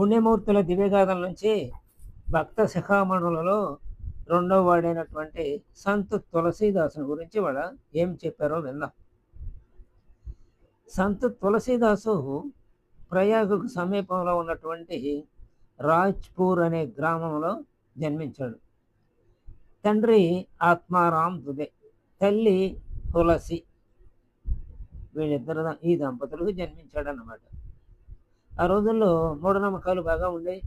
పుణ్యమూర్తుల దివ్యగాథల నుంచి భక్త శిఖామణులలో రెండవ వాడైనటువంటి సంత్ తులసీదాసుని గురించి వాళ్ళ ఏం చెప్పారో విందాం. సంత్ తులసీదాసు ప్రయాగకు సమీపంలో ఉన్నటువంటి రాజ్పూర్ అనే గ్రామంలో జన్మించాడు. తండ్రి ఆత్మారాం దుబే తల్లి తులసి వీళ్ళిద్దరు ఈ దంపతులకు జన్మించాడు అన్నమాట ఆ రోజుల్లో మూఢనమ్మకాలు బాగా ఉండేవి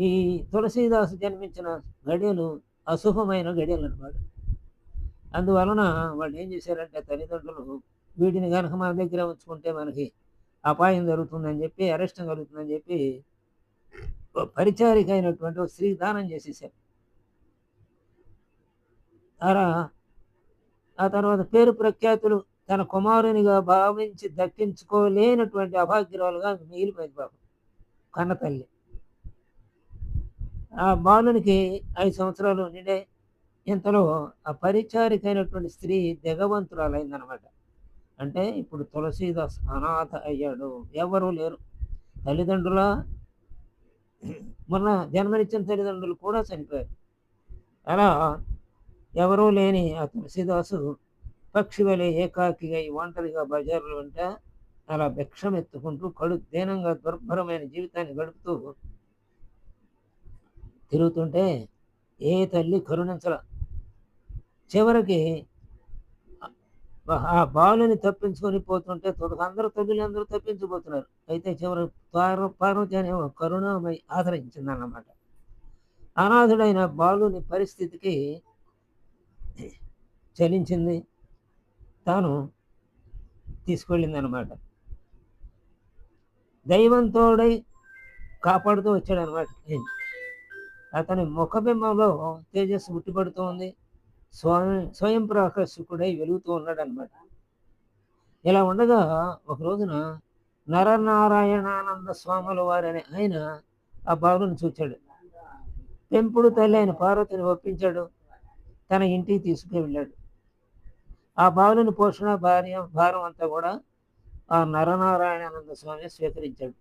ఈ తులసీదాసు జన్మించిన గడియలు అశుభమైన గడియలు అనమాట అందువలన వాళ్ళు ఏం చేశారంటే తల్లిదండ్రులు వీటిని కనుక మన దగ్గర ఉంచుకుంటే మనకి అపాయం జరుగుతుందని చెప్పి అరెస్టం కలుగుతుందని చెప్పి పరిచారిక అయినటువంటి ఒక స్త్రీ దానం చేసేసారు అలా ఆ తర్వాత పేరు ప్రఖ్యాతులు తన కుమారునిగా భావించి దక్కించుకోలేనటువంటి అభాగ్యురాలుగా మిగిలిపోయింది బాబు కన్న తల్లి. ఆ బాలునికి ఐదు సంవత్సరాలు నిండే ఇంతలో ఆ పరిచారికైనటువంటి స్త్రీ దిగవంతురాలైందనమాట. అంటే ఇప్పుడు తులసీదాస్ అనాథ అయ్యాడు. ఎవరూ లేరు. తల్లిదండ్రుల మొన్న జన్మనిచ్చిన తల్లిదండ్రులు కూడా చనిపోయారు. అలా ఎవరూ లేని ఆ తులసీదాసు పక్షి వలె ఏకాకిగా ఈ ఒంటరిగా బజారులు వెంట అలా భిక్షం ఎత్తుకుంటూ కడు దీనంగా దుర్భరమైన జీవితాన్ని గడుపుతూ తిరుగుతుంటే ఏ తల్లి కరుణించల. చివరికి ఆ- బాలుని తప్పించుకొని పోతుంటే అందరూ తల్లులు అందరూ తప్పించిపోతున్నారు అయితే చివరి పార్వ పార్వతి అనే కరుణమై ఆదరించిందన్నమాట. అనాథుడైన బాలుని పరిస్థితికి చలించింది. తాను తీసుకెళ్ళిందనమాట. దైవంతోడై కాపాడుతూ వచ్చాడనమాట అతని ముఖబింబంలో తేజస్సు ఉట్టిపడుతూ ఉంది. స్వయం స్వయం ప్రకాశకుడై వెలుగుతూ ఉన్నాడు అనమాట ఇలా ఉండగా ఒక రోజున నరనారాయణానంద స్వాముల వారని ఆయన ఆ బాలుని చూచాడు. పెంపుడు తల్లి ఆయన పార్వతిని ఒప్పించాడు. తన ఇంటికి తీసుకువెళ్ళాడు ఆ బాలుని పోషణ భార్య భారం అంతా కూడా ఆ నరనారాయణానంద స్వామి స్వీకరించాడు.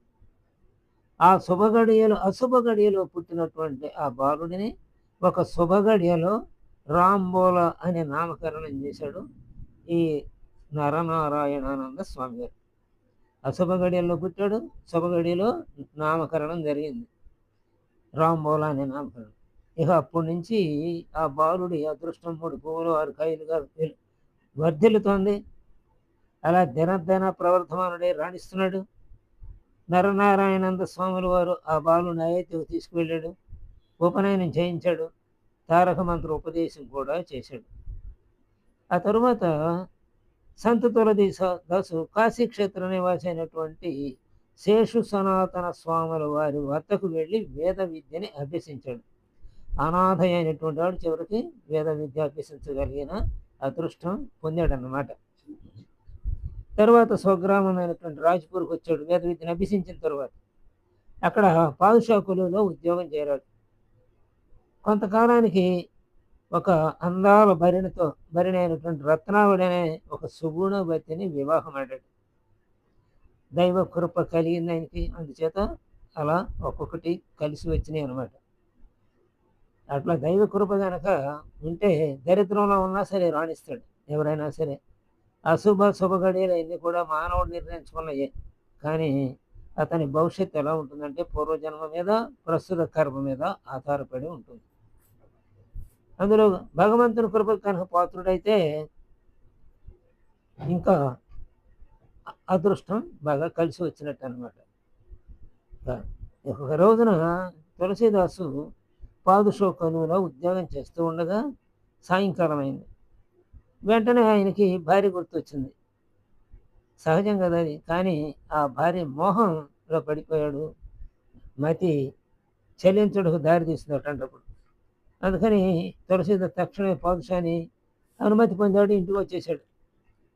ఆ శుభగడియలో అశుభ గడియలో పుట్టినటువంటి ఆ బాలుడిని ఒక శుభగడియలో రాంబోల అనే నామకరణం చేశాడు ఈ నరనారాయణానంద స్వామి గారు. అశుభగడియల్లో పుట్టాడు శుభగడియలో నామకరణం జరిగింది. రాంబోల అనే నామకరణం. ఇక అప్పటి నుంచి ఆ బాలుడి అదృష్టం మూడు పువ్వులు ఆరు కాయలుగా వర్ధిల్లుతోంది. అలా దినదిన ప్రవర్ధమానుడే రాణిస్తున్నాడు. నరనారాయణంద స్వాముల వారు ఆ బాలుని అయోధ్యకు తీసుకువెళ్ళాడు. ఉపనయనం చేయించాడు. తారక మంత్ర ఉపదేశం కూడా చేశాడు. ఆ తరువాత సంత తులదీస దాసు కాశీ క్షేత్ర నివాసి అయినటువంటి శేషు సనాతన స్వాముల వారి వద్దకు వెళ్ళి వేద విద్యని అభ్యసించాడు. అనాథ అయినటువంటి వాడు చివరికి వేద విద్య అభ్యసించగలిగిన అదృష్టం పొందాడన్నమాట. తర్వాత స్వగ్రామమైనటువంటి రాజ్పూర్కి వచ్చాడు. వేద విద్యను అభ్యసించిన తర్వాత అక్కడ పాదుషాకులలో ఉద్యోగం చేరాడు. కొంతకాలానికి ఒక అందాల భరిణితో భరిణైనటువంటి అయినటువంటి రత్నావళి అనే ఒక సుగుణవతిని వివాహం ఆడాడు దైవ కృప కలిగింది ఆయనకి అందుచేత అలా ఒక్కొక్కటి కలిసి వచ్చినాయి అనమాట అట్లా దైవ కృప కనుక ఉంటే దరిద్రంలో ఉన్నా సరే రాణిస్తాడు ఎవరైనా సరే. అశుభ శుభ గడియలు అన్నీ కూడా మానవుడు నిర్ణయించుకున్నాయే. కానీ అతని భవిష్యత్తు ఎలా ఉంటుందంటే పూర్వజన్మ మీద ప్రస్తుత కర్మ మీద ఆధారపడి ఉంటుంది. అందులో భగవంతుని కృప కనుక పాత్రుడైతే ఇంకా అదృష్టం బాగా కలిసి వచ్చినట్టు అనమాట ఒక రోజున తులసీదాసు పాదుషో కనువులో ఉద్యోగం చేస్తూ ఉండగా సాయంకాలం అయింది వెంటనే ఆయనకి భార్య గుర్తొచ్చింది. సహజం కదా అది. కానీ ఆ భార్య మోహంలో పడిపోయాడు. మతి చెల్లించడానికి దారి తీసింది అటువంటిప్పుడు అందుకని తులసిద తక్షణమే పాదుషాని అనుమతి పొందాడు. ఇంటికి వచ్చేసాడు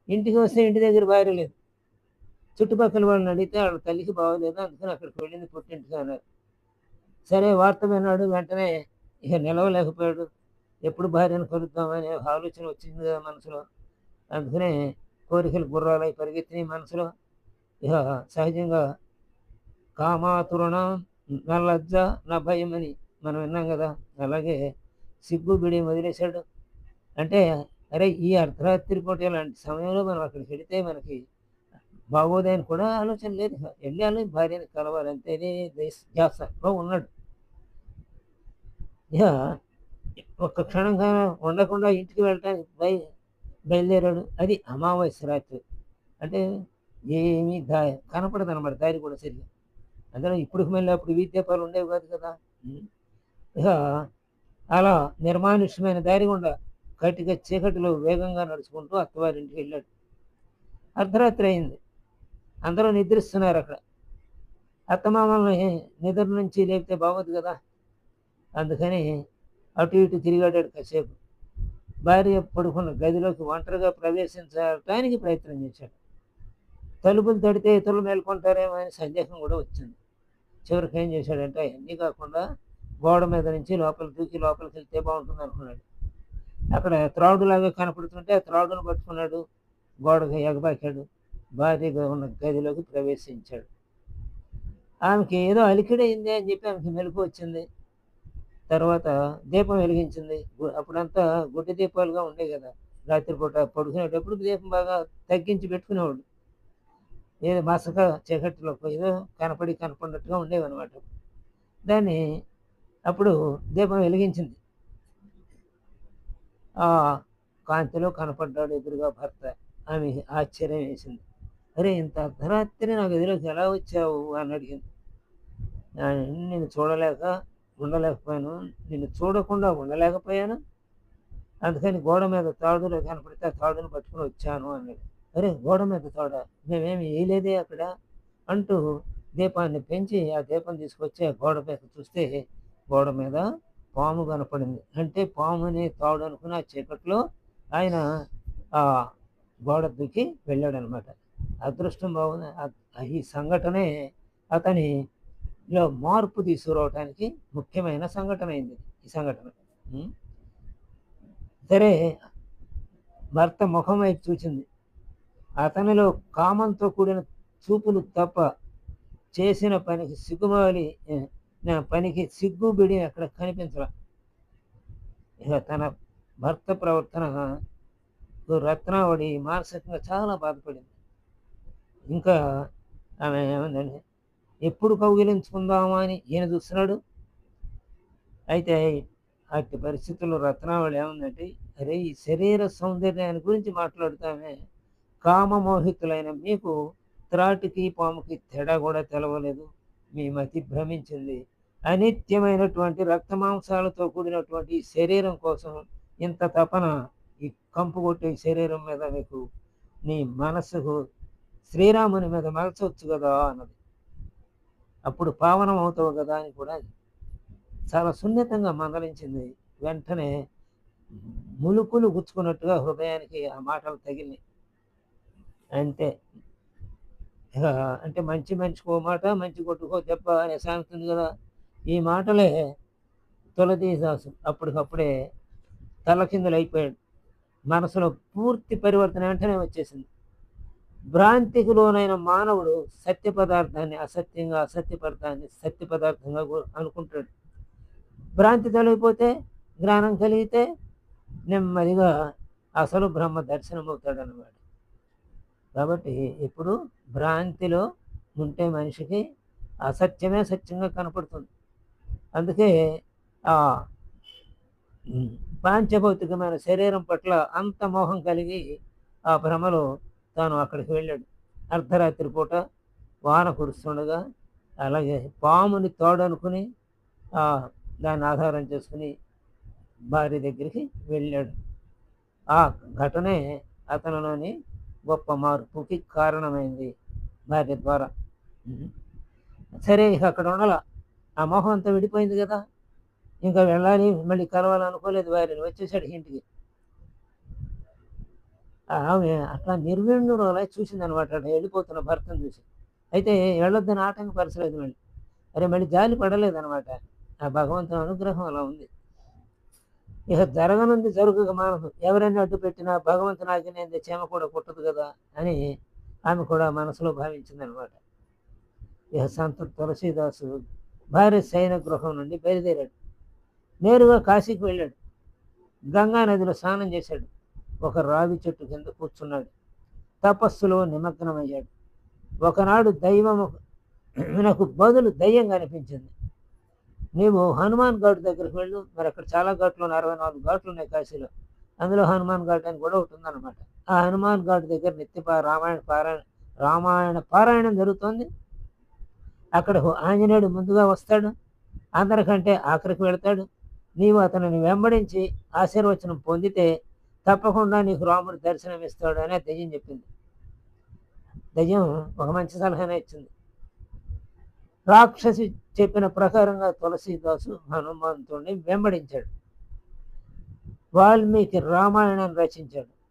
ఇంటికి వస్తే ఇంటి దగ్గర భార్య లేదు. చుట్టుపక్కల వాళ్ళని అడిగితే వాళ్ళ తల్లికి బాగోలేదు. అందుకని అక్కడికి వెళ్ళింది పుట్టింటికి అన్నారు. సరే వార్త విన్నాడు వెంటనే ఇక నిలవలేకపోయాడు. ఎప్పుడు భార్యను కలుద్దామనే ఆలోచన వచ్చింది కదా మనసులో. అందుకనే కోరికలు గుర్రాలై పరిగెత్తినాయి మనసులో. ఇక సహజంగా కామాతురణ నా లజ్జ నా భయం అని మనం విన్నాం కదా. అలాగే సిగ్గు బిడి వదిలేశాడు. అంటే అరే ఈ అర్ధరాత్రి పూట ఇలాంటి సమయంలో మనం అక్కడికి వెళితే మనకి బాగోదని కూడా ఆలోచన లేదు. వెళ్ళాలి భార్యని కలవాలి అంతేనే ధ్యాసలో ఉన్నాడు. ఇక ఒక్క క్షణంగా ఉండకుండా ఇంటికి వెళ్ళటానికి బయ బయలుదేరాడు. అది అమావాస్య రాత్రి. అంటే ఏమీ దా కనపడదు అనమాట దారి కూడా సరిగా. అందులో ఇప్పుడు మళ్ళీ అప్పుడు వీద్యపాలు ఉండేవి కాదు కదా. ఇక అలా నిర్మానుష్యమైన దారి గుండా కటిక చీకటిలో వేగంగా నడుచుకుంటూ అత్తవారింటికి వెళ్ళాడు. అర్ధరాత్రి అయింది. అందరూ నిద్రిస్తున్నారు అక్కడ. అత్తమామల్ని నిద్ర నుంచి లేపితే బాగోదు కదా? అందుకని అటు ఇటు తిరిగాడాడు కాసేపు. భార్య పడుకున్న గదిలోకి ఒంటరిగా ప్రవేశించడానికి ప్రయత్నం చేశాడు. తలుపులు తడితే ఇతరులు మేల్కొంటారేమో అని సందేహం కూడా వచ్చింది. చివరికి ఏం చేశాడంటే అవన్నీ కాకుండా గోడ మీద నుంచి లోపల దూకి లోపలికి వెళ్తే బాగుంటుంది అనుకున్నాడు. అక్కడ త్రాడులాగా కనపడుతుంటే ఆ త్రాడును పట్టుకున్నాడు. గోడకు ఎగబాకాడు. భార్యగా ఉన్న గదిలోకి ప్రవేశించాడు. ఆమెకి ఏదో అలికిడైంది అని చెప్పి ఆమెకి మెలకు వచ్చింది. తర్వాత దీపం వెలిగించింది. గు- అప్పుడంతా గుడ్డి దీపాలుగా ఉండేవి కదా. రాత్రిపూట పడుకునేటప్పుడు దీపం బాగా తగ్గించి పెట్టుకునేవాడు. ఏదో మసక చీకటిలో ఏదో కనపడి కనపడినట్టుగా ఉండేవి అనమాట దాన్ని అప్పుడు దీపం వెలిగించింది. ఆ కాంతిలో కనపడ్డాడు ఎదురుగా భర్త. ఆమె ఆశ్చర్యం వేసింది. అరే ఇంత అర్ధరాత్రి నాకు ఎదురుకి ఎలా వచ్చావు అని అడిగింది. "ఆ, నిన్ను చూడలేక ఉండలేకపోయాను. నిన్ను చూడకుండా ఉండలేకపోయాను. అందుకని గోడ మీద తాడులో కనపడితే ఆ తాడును పట్టుకుని వచ్చాను అన్నాడు అరే గోడ మీద తాడ? మేమేమి వేయలేదే అక్కడ? అంటూ దీపాన్ని పెంచి ఆ దీపం తీసుకొచ్చి ఆ గోడ మీద చూస్తే గోడ మీద పాము కనపడింది. అంటే పాము అనే తాడు అనుకుని ఆ చీకట్లో ఆయన ఆ గోడ దూకి వెళ్ళాడనమాట. అదృష్టం బాగుంది. ఈ సంఘటనే అతనిలో మార్పు తీసుకురావటానికి ముఖ్యమైన సంఘటన అయింది ఈ సంఘటన. సరే భర్త ముఖం వైపు చూచింది. అతనిలో కామంతో కూడిన చూపులు తప్ప చేసిన పనికి సిగ్గుమాలి నా పనికి సిగ్గు బిడి అక్కడ కనిపించరా ఇక తన భర్త ప్రవర్తన రత్నావళి మానసికంగా చాలా బాధపడింది. ఇంకా ఆమె ఏమందండి ఎప్పుడు కౌగిలించుకుందామా అని ఈయన చూస్తున్నాడు. అయితే అట్టి పరిస్థితుల్లో రత్నావళి ఏముందంటే అరే ఈ శరీర సౌందర్యాన్ని గురించి మాట్లాడుతామే కామమోహితులైన మీకు త్రాటికి పాముకి తేడా కూడా తెలవలేదు. మీ మతి భ్రమించింది. అనిత్యమైనటువంటి రక్తమాంసాలతో కూడినటువంటి ఈ శరీరం కోసం ఇంత తపన ఈ కంపు కొట్టే శరీరం మీద మీకు నీ మనసుకు శ్రీరాముని మీద మరచవచ్చు కదా అన్నది. అప్పుడు పావనం అవుతావు కదా అని కూడా చాలా సున్నితంగా మందలించింది. వెంటనే ములుకులు గుచ్చుకున్నట్టుగా హృదయానికి ఆ మాటలు తగిలినాయి. అంతే అంటే మంచి మనిషికో మాట మంచి కొట్టుకో దెబ్బ అనే సామెత కదా. ఈ మాటలే తొలదీసాసు అప్పటికప్పుడే తలకిందులు అయిపోయాడు మనసులో పూర్తి పరివర్తన వెంటనే వచ్చేసింది. భ్రాంతికి లోనైన మానవుడు సత్య పదార్థాన్ని అసత్యంగా అసత్య పదార్థాన్ని సత్య పదార్థంగా అనుకుంటాడు. భ్రాంతి తొలగిపోతే జ్ఞానం కలిగితే నెమ్మదిగా అసలు బ్రహ్మ దర్శనం అవుతాడు అన్నమాట కాబట్టి ఇప్పుడు భ్రాంతిలో ఉంటే మనిషికి అసత్యమే సత్యంగా కనపడుతుంది. అందుకే ఆ పాంచభౌతికమైన శరీరం పట్ల అంత మోహం కలిగి ఆ భ్రమలో తాను అక్కడికి వెళ్ళాడు. అర్ధరాత్రి పూట వాన కురుస్తుండగా అలాగే పాముని తోడనుకుని ఆ, దాన్ని ఆధారం చేసుకుని భార్య దగ్గరికి వెళ్ళాడు. ఆ ఘటనే అతనిలోని గొప్ప మార్పుకి కారణమైంది భార్య ద్వారా. సరే ఇక అక్కడ ఉండాల? ఆ మొహం అంతా విడిపోయింది కదా. ఇంకా వెళ్ళాలి మళ్ళీ కలవాలనుకోలేదు భార్యని. వచ్చేసాడు ఇంటికి. ఆమె అట్లా నిర్విణ్ణుడు అలా చూసింది అనమాట వెళ్ళిపోతున్న భర్తను చూసి. అయితే వెళ్ళొద్దని ఆటంకపరచలేదు మళ్ళీ. అరే మళ్ళీ జాలి పడలేదు అనమాట ఆ భగవంతుని అనుగ్రహం అలా ఉంది. ఇక జరగనుంది జరుగుక మానదు ఎవరైనా అడ్డు పెట్టినా భగవంతుని ఆజ్ఞ చేమ కూడా కుట్టదు కదా అని ఆమె కూడా మనసులో భావించింది అనమాట ఇక సంత తులసీదాసు భార్య శయన గృహం నుండి బయలుదేరాడు. నేరుగా కాశీకి వెళ్ళాడు. గంగా నదిలో స్నానం చేశాడు. ఒక రావి చెట్టు కింద కూర్చున్నాడు. తపస్సులో నిమగ్నమయ్యాడు. ఒకనాడు దైవము నాకు బదులు దయ్యం కనిపించింది నీవు హనుమాన్ ఘాట్ దగ్గరికి వెళ్ళు. మరి అక్కడ చాలా ఘాట్లు ఉన్నాయి. అరవై నాలుగు ఘాట్లు ఉన్నాయి కాశీలో. అందులో హనుమాన్ ఘాట్ అని కూడా ఒకటి ఉందన్నమాట. ఆ హనుమాన్ ఘాట్ దగ్గర నిత్య రామాయణ పారాయణ రామాయణ పారాయణం జరుగుతోంది. అక్కడ ఆంజనేయుడు ముందుగా వస్తాడు. అందరికంటే ఆఖరికి వెళ్తాడు. నీవు అతనిని వెంబడించి ఆశీర్వచనం పొందితే తప్పకుండా నీకు రాముడు దర్శనం ఇస్తాడు దయ్యం చెప్పింది. దయ్యం ఒక మంచి సలహానే ఇచ్చింది. రాక్షసి చెప్పిన ప్రకారంగా తులసీదాసు హనుమంతుడిని వెంబడించాడు. వాల్మీకి రామాయణాన్ని రచించాడు.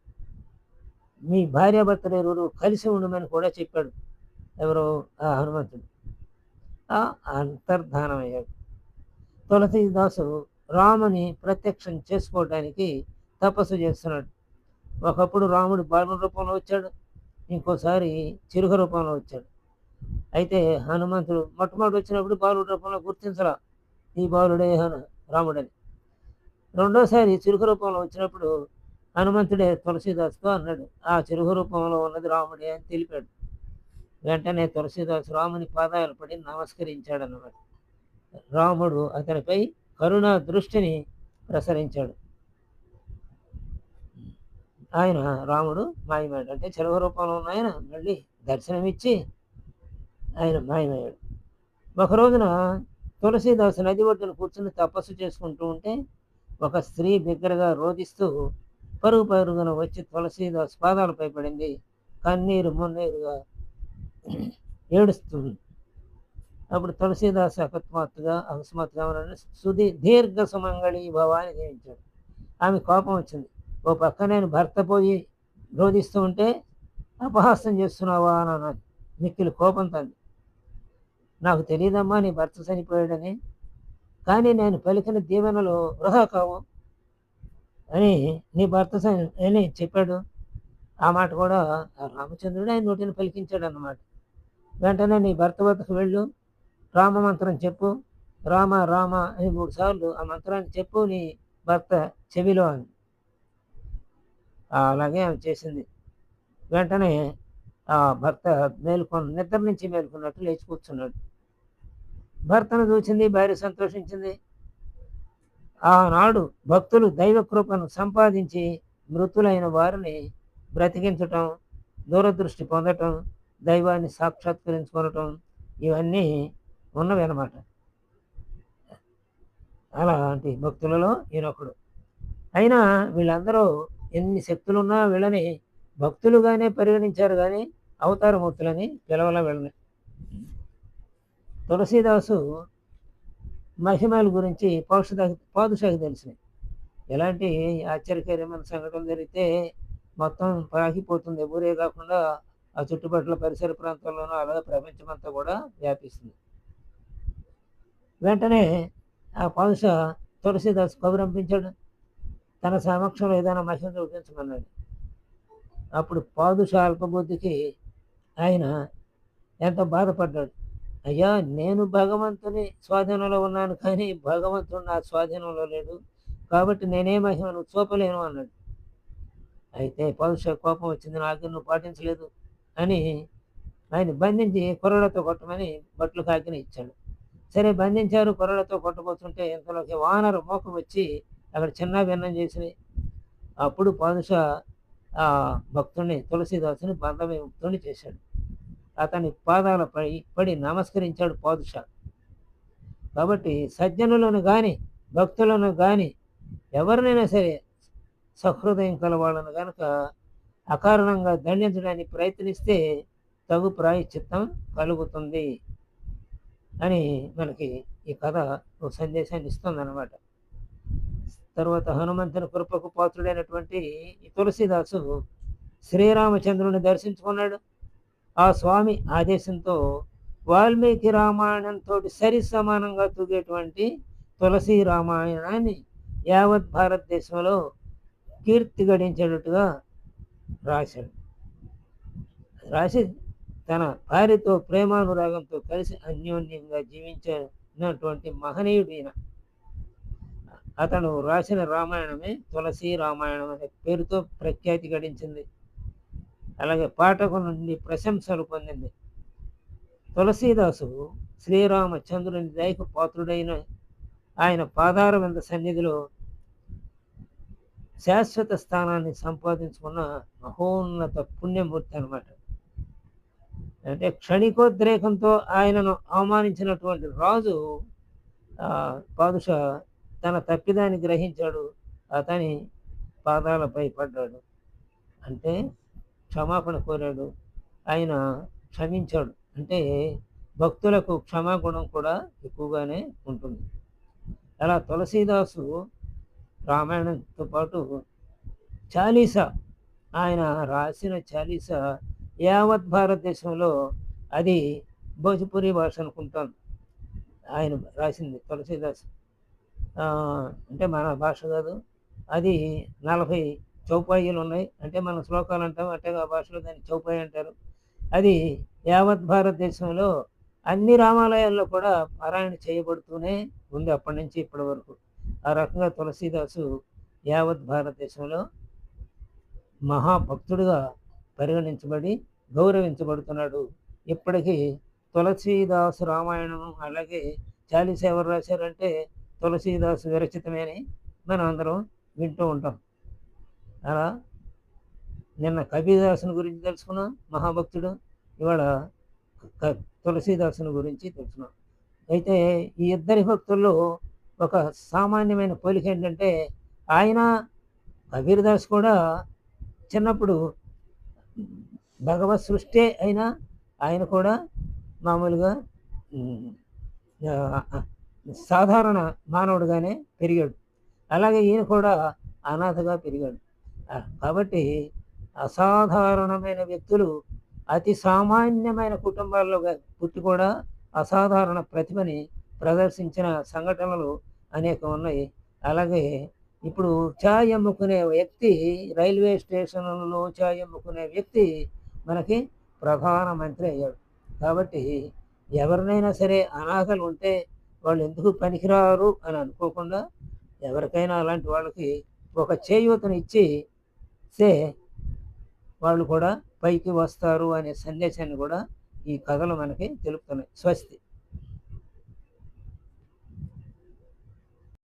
మీ భార్యాభర్తలు ఇరువురు కలిసి ఉండమని కూడా చెప్పాడు ఎవరు ఆ హనుమంతుడు. ఆ అంతర్ధానమయ్యాడు. తులసీదాసు రాముని ప్రత్యక్షం చేసుకోవడానికి తపస్సు చేస్తున్నాడు. ఒకప్పుడు రాముడు బాలు రూపంలో వచ్చాడు. ఇంకోసారి చిరుక రూపంలో వచ్చాడు. అయితే హనుమంతుడు మొట్టమొదటి వచ్చినప్పుడు బాలుడు రూపంలో గుర్తించరా ఈ బాలుడే హను రాముడని. రెండోసారి చిరుక రూపంలో వచ్చినప్పుడు హనుమంతుడే తులసిదాసుకు అన్నాడు ఆ చిరుక రూపంలో ఉన్నది రాముడే అని తెలిపాడు. వెంటనే తులసీదాసు రాముని పాదాలు పడి నమస్కరించాడు అన్నమాట రాముడు అతనిపై కరుణ దృష్టిని ప్రసరించాడు. ఆయన రాముడు మాయమాడు అంటే చెరువు రూపంలో ఉన్న ఆయన మళ్ళీ దర్శనమిచ్చి ఆయన మాయమయ్యాడు. ఒక రోజున తులసీదాసు నది ఒడ్డున కూర్చుని తపస్సు చేసుకుంటూ ఉంటే ఒక స్త్రీ బిగ్గరగా రోధిస్తూ పరుగు పరుగున వచ్చి తులసీదాస్ పాదాలపై పడింది కన్నీరు మున్నీరుగా ఏడుస్తుంది. అప్పుడు తులసీదాస్ అకస్మాత్తుగా అకస్మాత్తుగా ఉన్నాడు సుధీ దీర్ఘ సుమంగళి భవాని జీవించాడు ఆమె కోపం వచ్చింది. ఓ పక్క నేను భర్త పోయి రోధిస్తూ ఉంటే అపహాస్యం చేస్తున్నావా అని అన్నది మిక్కిలి కోపం తంది నాకు తెలియదమ్మా నీ భర్త చనిపోయాడని. కానీ నేను పలికిన దీవెనలు వృధా కావు అని నీ భర్త చని అని చెప్పాడు. ఆ మాట కూడా ఆ రామచంద్రుడు ఆయన నోటిని పలికించాడు అన్నమాట వెంటనే నీ భర్త వద్దకు వెళ్ళు. రామ మంత్రం చెప్పు. రామ రామ అని మూడు సార్లు ఆ మంత్రాన్ని చెప్పు నీ భర్త చెవిలో అని. అలాగే ఆమె చేసింది. వెంటనే ఆ భర్త మేలుకొని నిద్ర నుంచి మేలుకున్నట్టు లేచి కూర్చున్నాడు. భర్తను చూసింది భార్య సంతోషించింది. ఆనాడు భక్తులు దైవ కృపను సంపాదించి మృతులైన వారిని బ్రతికించటం దూరదృష్టి పొందటం దైవాన్ని సాక్షాత్కరించుకోవటం ఇవన్నీ ఉన్నవి అన్నమాట. అలాంటి భక్తులలో ఈయనొకడు. అయినా వీళ్ళందరూ ఎన్ని శక్తులున్నా వీళ్ళని భక్తులుగానే పరిగణించారు కానీ అవతారమూర్తులని పిలవల వెళ్ళని. తులసీదాసు మహిమల గురించి పౌష పాదుషాకి తెలిసినాయి ఎలాంటి ఆశ్చర్యకరమైన సంఘటనలు జరిగితే మొత్తం పాకిపోతుంది. ఊరే కాకుండా ఆ చుట్టుపక్కల పరిసర ప్రాంతాల్లోనూ అలాగే ప్రపంచమంతా కూడా వ్యాపిస్తుంది. వెంటనే ఆ పాదుష తులసీదాస్ కబురంపించాడు తన సమక్షంలో ఏదైనా మహిమ చూపించమన్నాడు. అప్పుడు పాదుష అల్పబుద్ధికి ఆయన ఎంతో బాధపడ్డాడు. అయ్యా నేను భగవంతుని స్వాధీనంలో ఉన్నాను కానీ భగవంతుడు నా స్వాధీనంలో లేడు. కాబట్టి నేనే మహిమను చూపలేను అన్నాడు. అయితే పౌరుష కోపం వచ్చింది. నాకు నువ్వు పాటించలేదు అని ఆయన బంధించి కుర్రలతో కొట్టమని బట్లు కాకిని ఇచ్చాడు. సరే బంధించారు కుర్రలతో కొట్టబోతుంటే ఇంతలోకి వానరు మోకం వచ్చి అక్కడ చిన్న భిన్నం చేసినాయి అప్పుడు పాదుష ఆ భక్తుడిని తులసీదాసుని బంధవిముక్తుని చేశాడు. అతని పాదాలపై పడి నమస్కరించాడు పాదుష కాబట్టి సజ్జనులను కానీ భక్తులను కానీ ఎవరినైనా సరే సహృదయం కలవాళ్ళను కనుక అకారణంగా దండించడానికి ప్రయత్నిస్తే తగు ప్రాయశ్చిత్తం కలుగుతుంది అని మనకి ఈ కథ ఒక సందేశాన్ని ఇస్తుందన్నమాట. తర్వాత హనుమంతుని కృపకు పాత్రుడైనటువంటి తులసిదాసు శ్రీరామచంద్రుని దర్శించుకున్నాడు. ఆ స్వామి ఆదేశంతో వాల్మీకి రామాయణంతో సరి సమానంగా తూగేటువంటి తులసి రామాయణాన్ని యావత్ భారతదేశంలో కీర్తి గడించేటట్టుగా రాశాడు. రాసి తన భార్యతో ప్రేమానురాగంతో కలిసి అన్యోన్యంగా జీవించినటువంటి మహనీయుడు ఈయన అతను రాసిన రామాయణమే తులసి రామాయణం అనే పేరుతో ప్రఖ్యాతి గడించింది. అలాగే పాఠకు నుండి ప్రశంసలు పొందింది. తులసీదాసు శ్రీరామచంద్రుని దయకు పాత్రుడైన ఆయన పాదార వింద సన్నిధిలో శాశ్వత స్థానాన్ని సంపాదించుకున్న మహోన్నత పుణ్యమూర్తి అనమాట అంటే క్షణికోద్రేకంతో ఆయనను అవమానించినటువంటి రాజు పాదుష పాదుషా తన తప్పిదాన్ని గ్రహించాడు. అతని పాదాలపై పడ్డాడు. అంటే క్షమాపణ కోరాడు. ఆయన క్షమించాడు. అంటే భక్తులకు క్షమాగుణం కూడా ఎక్కువగానే ఉంటుంది. అలా తులసీదాసు రామాయణంతో పాటు చాలీసా ఆయన రాసిన చాలీసా యావత్ భారతదేశంలో అది భోజపురి భాష అనుకుంటాను. ఆయన రాసింది తులసీదాస్. అంటే మన భాష కాదు. అది నలభై చౌపాయిలు ఉన్నాయి. అంటే మన శ్లోకాలు అంటాం. అంటే ఆ భాషలో దాన్ని చౌపాయి అంటారు. అది యావత్ భారతదేశంలో అన్ని రామాలయాల్లో కూడా పారాయణ చేయబడుతూనే ఉంది అప్పటి నుంచి ఇప్పటి వరకు. ఆ రకంగా తులసీదాసు యావత్ భారతదేశంలో మహాభక్తుడిగా పరిగణించబడి గౌరవించబడుతున్నాడు. ఇప్పటికీ తులసీదాసు రామాయణం అలాగే చాలీసేవరు రాశారంటే తులసీదాసు విరచితమే అని మనం అందరం వింటూ ఉంటాం. అలా నిన్న కబీదాసుని గురించి తెలుసుకున్నాం మహాభక్తుడు. ఇవాళ తులసీదాసుని గురించి తెలుసుకున్నాం. అయితే ఈ ఇద్దరి భక్తుల్లో ఒక సామాన్యమైన పోలిక ఏంటంటే ఆయన కబీర్దాస్ కూడా చిన్నప్పుడు భగవత్ సృష్టి అయినా ఆయన కూడా మామూలుగా సాధారణ మానవుడుగానే పెరిగాడు. అలాగే ఈయన కూడా అనాథగా పెరిగాడు. కాబట్టి అసాధారణమైన వ్యక్తులు అతి సామాన్యమైన కుటుంబాల్లో పుట్టి కూడా అసాధారణ ప్రతిభని ప్రదర్శించిన సంఘటనలు అనేకం ఉన్నాయి. అలాగే ఇప్పుడు ఛాయ్ అమ్ముకునే వ్యక్తి రైల్వే స్టేషన్లలో ఛాయ్ అమ్ముకునే వ్యక్తి మనకి ప్రధానమంత్రి అయ్యాడు. కాబట్టి ఎవరినైనా సరే అనాథలు ఉంటే వాళ్ళు ఎందుకు పనికిరారు అని అనుకోకుండా ఎవరికైనా అలాంటి వాళ్ళకి ఒక చేయూతను ఇచ్చి సే వాళ్ళు కూడా పైకి వస్తారు అనే సందేశాన్ని కూడా ఈ కథలు మనకి తెలుపుతున్నాయి. స్వస్తి.